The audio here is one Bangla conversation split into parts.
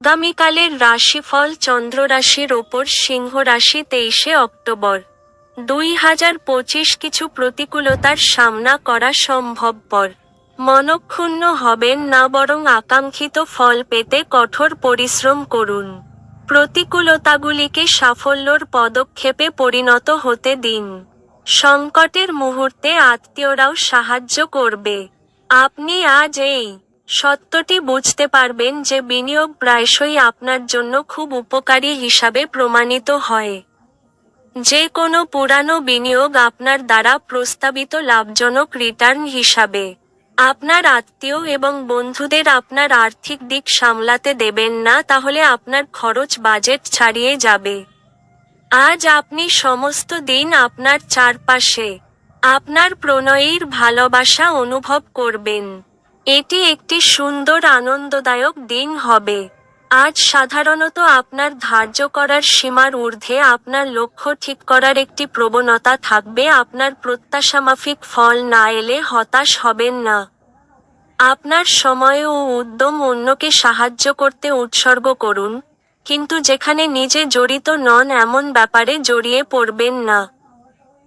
আগামীকালের রাশিফল চন্দ্র রাশির ওপর সিংহ রাশি তেইশে অক্টোবর। দুই হাজার পঁচিশ কিছু প্রতিকূলতার সামনা করা সম্ভবপর। মনক্ষুণ্ণ হবেন না বরং আকাঙ্ক্ষিত ফল পেতে কঠোর পরিশ্রম করুন। প্রতিকূলতাগুলিকে সাফল্যর পদক্ষেপে পরিণত হতে দিন। সংকটের মুহূর্তে আত্মীয়রাও সাহায্য করবে। আপনি আজ এই সত্যটি বুঝতে পারবেন যে বিনিয়োগ প্রায়শই আপনার জন্য খুব উপকারী হিসাবে প্রমাণিত হয়। যে কোনো পুরানো বিনিয়োগ আপনার দ্বারা প্রস্তাবিত লাভজনক রিটার্ন হিসাবে আপনার আত্মীয় এবং বন্ধুদের আপনার আর্থিক দিক সামলাতে দেবেন না, তাহলে আপনার খরচ বাজেট ছাড়িয়ে যাবে। আজ আপনি সমস্ত দিন আপনার চারপাশে আপনার প্রণয়ীর ভালোবাসা অনুভব করবেন। এটি একটি সুন্দর আনন্দদায়ক দিন হবে। আজ সাধারণত আপনার ধার্য করার সীমার ঊর্ধ্বে আপনার লক্ষ্য ঠিক করার একটি প্রবণতা থাকবে, আপনার প্রত্যাশামাফিক ফল না এলে হতাশ হবেন না। আপনার সময় ও উদ্যম অন্যকে সাহায্য করতে উৎসর্গ করুন, কিন্তু যেখানে নিজে জড়িত নন এমন ব্যাপারে জড়িয়ে পড়বেন না।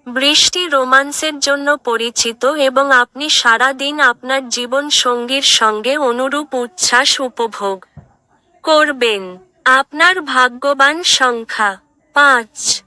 বৃষ্টি রোমান্সের জন্য পরিচিত এবং আপনি সারা দিন আপনার জীবন সঙ্গীর সঙ্গে অনুরূপ উচ্ছ্বাস উপভোগ করবেন। আপনার ভাগ্যবান সংখ্যা পাঁচ।